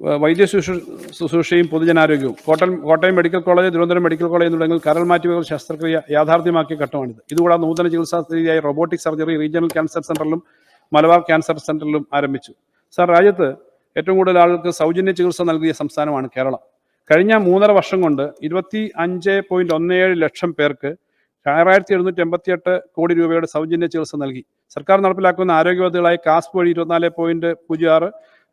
വൈദ്യ ശുശ്രൂ- ശുശ്രൂഷയും പൊതുജനാരോഗ്യവും. Kottayam Kottayam medical college Thiruvananthapuram medical college തുടങ്ങിയ കരൾ മാറ്റിവെക്കൽ ശസ്ത്രക്രിയ യാഥാർത്ഥ്യമാക്കിയ ഘട്ടമാണിത്. ഇതുകൂടാതെ നൂതന ചികിത്സാ രീതിയായി റോബോട്ടിക് സർജറി റീജിയണൽ ക്യാൻസർ സെന്ററിലും മലബാർ ക്യാൻസർ സെന്ററിലും ആരംഭിച്ചു. സാർ രാജ്യത്ത് ഏറ്റവും കൂടുതൽ ആളുകൾക്ക് സൗജന്യ ചികിത്സ നൽകിയ സംസ്ഥാനമാണ് കേരളം. കഴിഞ്ഞ മൂന്നര വർഷം കൊണ്ട് ഇരുപത്തി അഞ്ച് പോയിന്റ് ഒന്ന് ഏഴ് ലക്ഷം പേർക്ക് ആറായിരത്തി എഴുന്നൂറ്റി എൺപത്തിയെട്ട് കോടി രൂപയുടെ സൗജന്യ ചികിത്സ നൽകി. സർക്കാർ നടപ്പിലാക്കുന്ന ആരോഗ്യ പദ്ധതികളായി വഴി ഇരുപത്തിനാല് പോയിന്റ് പൂജ്യം ആറ്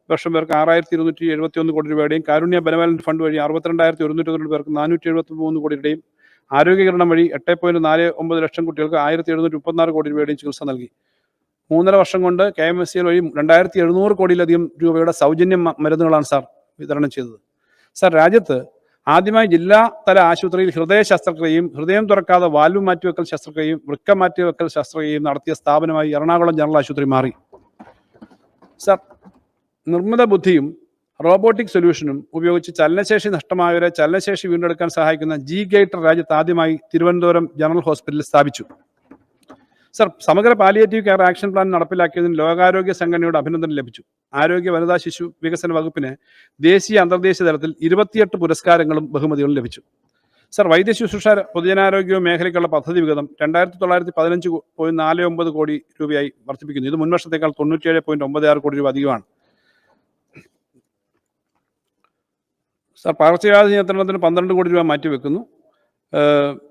ലക്ഷം പേർക്ക് ആറായിരത്തി ഇരുന്നൂറ്റി എഴുപത്തി ഒന്ന് കോടി രൂപയുടെയും കാരുണ്യ ബെനവലന്റ് ഫണ്ട് വഴി അറുപത്തിരണ്ടായിരത്തി ഒരുന്നൂറ്റി തൊണ്ണൂറ് പേർക്ക് നാനൂറ്റി എഴുപത്തി മൂന്ന് കോടിയുടെയും ആരോഗ്യകരണം വഴി എട്ട് പോയിന്റ് നാല് ഒമ്പത് ലക്ഷം കുട്ടികൾക്ക് ആയിരത്തി എഴുന്നൂറ്റി മുപ്പത്തിനാറ് കോടി രൂപയുടെയും ചികിത്സ നൽകി. മൂന്നര വർഷം കൊണ്ട് കെ എം എസ് സി വഴി രണ്ടായിരത്തി എഴുന്നൂറ് കോടിയിലധികം രൂപയുടെ സൗജന്യ മരുന്നുകളാണ് സാർ വിതരണം ചെയ്തത്. സാർ രാജ്യത്ത് ആദ്യമായി ജില്ലാ തല ആശുപത്രിയിൽ ഹൃദയ ശസ്ത്രക്രിയയും ഹൃദയം തുറക്കാതെ വാൽവ് മാറ്റിവെക്കൽ ശസ്ത്രക്രിയയും വൃക്ക മാറ്റിവെക്കൽ ശസ്ത്രക്രിയയും നടത്തിയ സ്ഥാപനമായി എറണാകുളം ജനറൽ ആശുപത്രി മാറി. സാർ നിർമ്മിത ബുദ്ധിയും റോബോട്ടിക് സൊല്യൂഷനും ഉപയോഗിച്ച് ചലനശേഷി നഷ്ടമായവരെ ചലനശേഷി വീണ്ടെടുക്കാൻ സഹായിക്കുന്ന ജി ഗൈറ്റർ രാജ്യത്ത് ആദ്യമായി തിരുവനന്തപുരം ജനറൽ ഹോസ്പിറ്റലിൽ സ്ഥാപിച്ചു. സർ സമഗ്ര പാലിയേറ്റീവ് കെയർ ആക്ഷൻ പ്ലാൻ നടപ്പിലാക്കിയതിന് ലോകാരോഗ്യ സംഘടനയുടെ അഭിനന്ദനം ലഭിച്ചു. ആരോഗ്യ വനിതാ ശിശു വികസന വകുപ്പിന് ദേശീയ അന്തർദേശീയ തലത്തിൽ ഇരുപത്തിയെട്ട് പുരസ്കാരങ്ങളും ബഹുമതികളും ലഭിച്ചു. സർ വൈദ്യ ശുശ്രൂഷ പൊതുജനാരോഗ്യ മേഖലയ്ക്കുള്ള പദ്ധതി വിഹിതം രണ്ടായിരത്തി തൊള്ളായിരത്തി പതിനഞ്ച് പോയിന്റ് നാല് ഒമ്പത് കോടി രൂപയായി വർദ്ധിപ്പിക്കുന്നു. ഇത് മുൻവർഷത്തേക്കാൾ തൊണ്ണൂറ്റിയേഴ് പോയിന്റ് ഒമ്പത് ആറ് കോടി രൂപ അധികമാണ്. സർ പകർച്ചവ്യാധി നിയന്ത്രണത്തിന് പന്ത്രണ്ട് കോടി രൂപ മാറ്റിവെക്കുന്നു വെക്കുന്നു.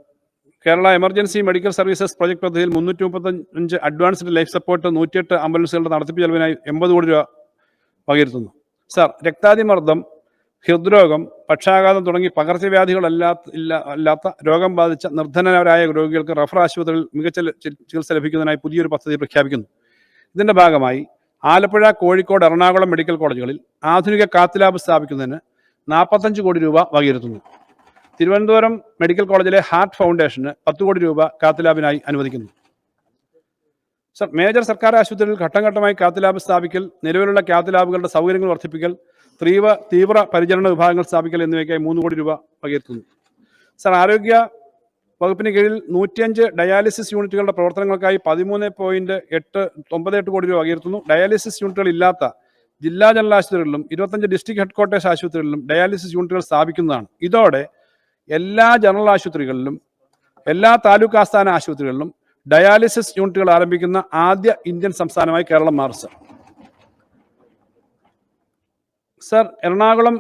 Kerala emergency medical services project പദ്ധതിയിൽ മുന്നൂറ്റി മുപ്പത്തഞ്ച് അഡ്വാൻസ്ഡ് ലൈഫ് സപ്പോർട്ട് നൂറ്റിയെട്ട് ആംബുലൻസുകളുടെ നടത്തിപ്പ് ചെലവിനായി എൺപത് കോടി രൂപ വകയിരുത്തുന്നു. സാർ രക്താതിമർദ്ദം ഹൃദ്രോഗം പക്ഷാഘാതം തുടങ്ങി പകർച്ചവ്യാധികളല്ലാത്ത ഇല്ല അല്ലാത്ത രോഗം ബാധിച്ച നിർധനരായ രോഗികൾക്ക് റഫർ ആശുപത്രിയിൽ മികച്ച ചികിത്സ ലഭിക്കുന്നതിനായി പുതിയൊരു പദ്ധതി പ്രഖ്യാപിക്കുന്നു. ഇതിന്റെ ഭാഗമായി ആലപ്പുഴ കോഴിക്കോട് എറണാകുളം മെഡിക്കൽ കോളേജുകളിൽ ആധുനിക കാത്ത് ലാബ് സ്ഥാപിക്കുന്നതിന് നാൽപ്പത്തഞ്ച് കോടി രൂപ വകയിരുത്തുന്നു. തിരുവനന്തപുരം മെഡിക്കൽ കോളേജിലെ ഹാർട്ട് ഫൗണ്ടേഷന് പത്ത് കോടി രൂപ കാത്ത് ലാബിനായി അനുവദിക്കുന്നു. സർ മേജർ സർക്കാർ ആശുപത്രിയിൽ ഘട്ടം ഘട്ടമായി സ്ഥാപിക്കൽ നിലവിലുള്ള കാത്ത് ലാബുകളുടെ സൗകര്യങ്ങൾ വർദ്ധിപ്പിക്കൽ തീവ്ര തീവ്ര പരിചരണ വിഭാഗങ്ങൾ സ്ഥാപിക്കൽ എന്നിവയ്ക്കായി മൂന്ന് കോടി രൂപ വകയിരുത്തുന്നു. സർ ആരോഗ്യ വകുപ്പിന് കീഴിൽ നൂറ്റിയഞ്ച് ഡയാലിസിസ് യൂണിറ്റുകളുടെ പ്രവർത്തനങ്ങൾക്കായി പതിമൂന്ന് പോയിന്റ് എട്ട് ഒമ്പത് എട്ട് കോടി രൂപ വകയിരുത്തുന്നു. ഡയാലിസിസ് യൂണിറ്റുകൾ ഇല്ലാത്ത ജില്ലാ ജനറൽ ആശുപത്രികളിലും ഇരുപത്തഞ്ച് ഡിസ്ട്രിക്ട് ഹെഡ്ക്വാർട്ടേഴ്സ് ആശുപത്രികളിലും ഡയാലിസിസ് യൂണിറ്റുകൾ സ്ഥാപിക്കുന്നതാണ്. ഇതോടെ എല്ലാ ജനറൽ ആശുപത്രികളിലും എല്ലാ താലൂക്ക് ആസ്ഥാന ആശുപത്രികളിലും ഡയാലിസിസ് യൂണിറ്റുകൾ ആരംഭിക്കുന്ന ആദ്യ ഇന്ത്യൻ സംസ്ഥാനമായി കേരളം മാറി സർ സർ എറണാകുളം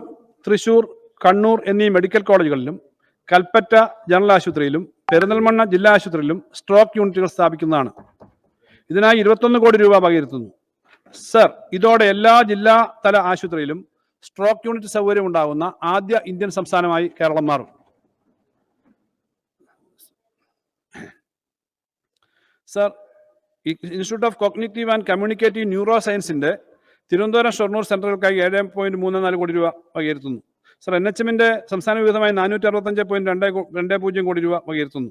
തൃശൂർ കണ്ണൂർ എന്നീ മെഡിക്കൽ കോളേജുകളിലും കൽപ്പറ്റ ജനറൽ ആശുപത്രിയിലും പെരിന്തൽമണ്ണ ജില്ലാ ആശുപത്രിയിലും സ്ട്രോക്ക് യൂണിറ്റുകൾ സ്ഥാപിക്കുന്നതാണ്. ഇതിനായി ഇരുപത്തൊന്ന് കോടി രൂപ വകയിരുത്തുന്നു. സർ ഇതോടെ എല്ലാ ജില്ലാ തല ആശുപത്രിയിലും സ്ട്രോക്ക് യൂണിറ്റ് സൗകര്യം ഉണ്ടാകുന്ന ആദ്യ ഇന്ത്യൻ സംസ്ഥാനമായി കേരളം മാറും. Sir institute of cognitive and communicative neuro സയൻസിന്റെ തിരുവനന്തപുരം ഷൊർണൂർ സെന്ററുകൾക്കായി ഏഴ് പോയിന്റ് മൂന്ന് നാല് കോടി രൂപ വകയിരുത്തുന്നു. സർ എൻ എച്ച് എമ്മിന്റെ സംസ്ഥാന വിഹിതമായി നാനൂറ്റി അറുപത്തഞ്ച് പോയിന്റ് രണ്ട് രണ്ട് പൂജ്യം കോടി രൂപ വകയിരുത്തുന്നു.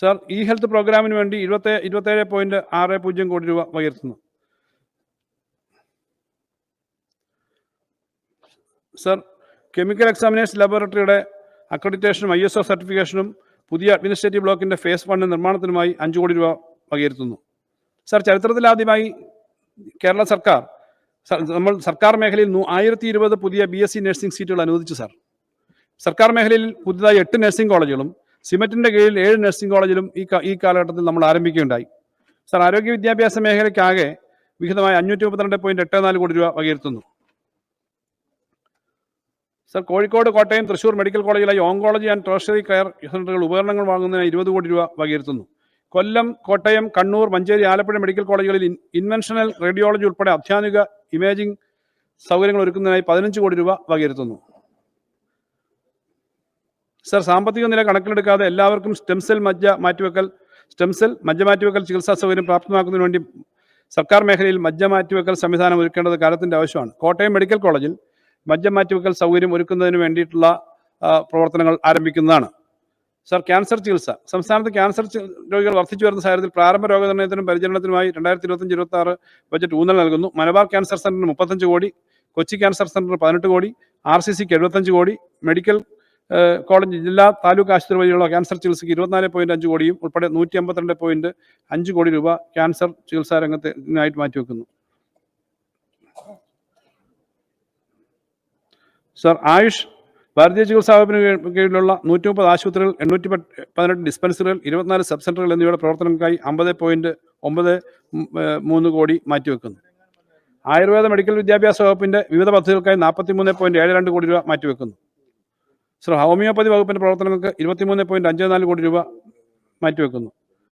സർ ഇ ഹെൽത്ത് പ്രോഗ്രാമിന് വേണ്ടി ഇരുപത്തി ഇരുപത്തേഴ് പോയിന്റ് ആറ് പൂജ്യം കോടി രൂപ വകയിരുത്തുന്നു. സാർ കെമിക്കൽ എക്സാമിനേഷൻ ലബോറട്ടറിയുടെ അക്രഡിറ്റേഷനും ഐ എസ് ഒ സർട്ടിഫിക്കേഷനും പുതിയ അഡ്മിനിസ്ട്രേറ്റീവ് ബ്ലോക്കിന്റെ ഫേസ് വണ്ണ് നിർമ്മാണത്തിനുമായി അഞ്ച് കോടി രൂപ വകയിരുത്തുന്നു. സാർ ചരിത്രത്തിലാദ്യമായി കേരള സർക്കാർ നമ്മൾ സർക്കാർ മേഖലയിൽ ആയിരത്തി ഇരുപത് പുതിയ ബി എസ് സി നഴ്സിംഗ് സീറ്റുകൾ അനുവദിച്ചു സാർ. സർക്കാർ മേഖലയിൽ പുതുതായി എട്ട് നഴ്സിംഗ് കോളേജുകളും സിമറ്റിന്റെ കീഴിൽ ഏഴ് നഴ്സിംഗ് കോളേജിലും ഈ ഈ കാലഘട്ടത്തിൽ നമ്മൾ ആരംഭിക്കുകയുണ്ടായി. സാർ ആരോഗ്യ വിദ്യാഭ്യാസ മേഖലയ്ക്കാകെ വിഹിതമായ അഞ്ഞൂറ്റി മുപ്പത്തിരണ്ട് പോയിന്റ് എട്ട് നാല് കോടി രൂപ വകയിരുത്തുന്നു. സർ കോഴിക്കോട് കോട്ടയം തൃശൂർ മെഡിക്കൽ കോളേജിലായി ഓങ്കോളജി ആൻഡ് ടേഴ്സറി കെയർ സെന്ററുകൾ ഉപകരണങ്ങൾ വാങ്ങുന്നതിന് ഇരുപത് കോടി രൂപ വകയിരുത്തുന്നു. കൊല്ലം കോട്ടയം കണ്ണൂർ മഞ്ചേരി ആലപ്പുഴ മെഡിക്കൽ കോളേജുകളിൽ ഇൻവെൻഷണൽ റേഡിയോളജി ഉൾപ്പെടെ അത്യാധുനിക ഇമേജിംഗ് സൗകര്യങ്ങൾ ഒരുക്കുന്നതിനായി പതിനഞ്ച് കോടി രൂപ വകയിരുത്തുന്നു. സർ സാമ്പത്തിക നില കണക്കിലെടുക്കാതെ എല്ലാവർക്കും സ്റ്റെം സെൽ മജ്ജ മാറ്റിവെക്കൽ സ്റ്റെം സെൽ മജ്ജ മാറ്റിവെക്കൽ ചികിത്സാ സൗകര്യം പ്രാപ്തമാക്കുന്നതിന് വേണ്ടി സർക്കാർ മേഖലയിൽ മജ്ജ മാറ്റിവെക്കൽ സംവിധാനം ഒരുക്കേണ്ടത് കാലത്തിന്റെ ആവശ്യമാണ്. കോട്ടയം മെഡിക്കൽ കോളേജിൽ മജ്ജ മാറ്റിവെക്കൽ സൗകര്യം ഒരുക്കുന്നതിന് വേണ്ടിയിട്ടുള്ള പ്രവർത്തനങ്ങൾ ആരംഭിക്കുന്നതാണ്. സർ ക്യാൻസർ ചികിത്സ. സംസ്ഥാനത്ത് ക്യാൻസർ രോഗികൾ വർദ്ധിച്ചു വരുന്ന സാഹചര്യത്തിൽ പ്രാരംഭ രോഗനിർണയത്തിനും പരിചരണത്തിനുമായി രണ്ടായിരത്തി ഇരുപത്തഞ്ച് ഇരുപത്തി ആറ് ബജറ്റ് ഊന്നൽ നൽകുന്നു. മലബാർ ക്യാൻസർ സെന്ററിന് മുപ്പത്തഞ്ച് കോടി കൊച്ചി ക്യാൻസർ സെന്ററിന് പതിനെട്ട് കോടി ആർ സി സിക്ക് എഴുപത്തഞ്ച് കോടി മെഡിക്കൽ കോളേജ് ജില്ലാ താലൂക്ക് ആശുപത്രി വഴിയുള്ള ക്യാൻസർ ചികിത്സയ്ക്ക് ഇരുപത്തിനാല് പോയിന്റ് അഞ്ച് കോടിയും ഉൾപ്പെടെ നൂറ്റി അമ്പത്തിരണ്ട് പോയിന്റ് അഞ്ച് കോടി രൂപ ക്യാൻസർ ചികിത്സാ രംഗത്തിനായിട്ട് മാറ്റിവെക്കുന്നു. സർ ആയുഷ് ഭാരതീയ ചികിത്സാ വകുപ്പിന് കീഴിലുള്ള നൂറ്റി മുപ്പത് ആശുപത്രികൾ എണ്ണൂറ്റി പതിനെട്ട് ഡിസ്പെൻസറികൾ ഇരുപത്തിനാല് സബ് സെന്ററുകൾ എന്നിവയുടെ പ്രവർത്തനങ്ങൾക്കായി അമ്പത് പോയിന്റ് ഒമ്പത് മൂന്ന് കോടി മാറ്റിവെക്കുന്നു. ആയുർവേദ മെഡിക്കൽ വിദ്യാഭ്യാസ വകുപ്പിന്റെ വിവിധ പദ്ധതികൾക്കായി നാൽപ്പത്തി മൂന്ന് പോയിന്റ് ഏഴ് രണ്ട് കോടി രൂപ മാറ്റിവെക്കുന്നു. ഹോമിയോപ്പതി വകുപ്പിന്റെ പ്രവർത്തനങ്ങൾക്ക് ഇരുപത്തിമൂന്ന് പോയിന്റ് അഞ്ച് നാല് കോടി രൂപ മാറ്റിവെക്കുന്നു.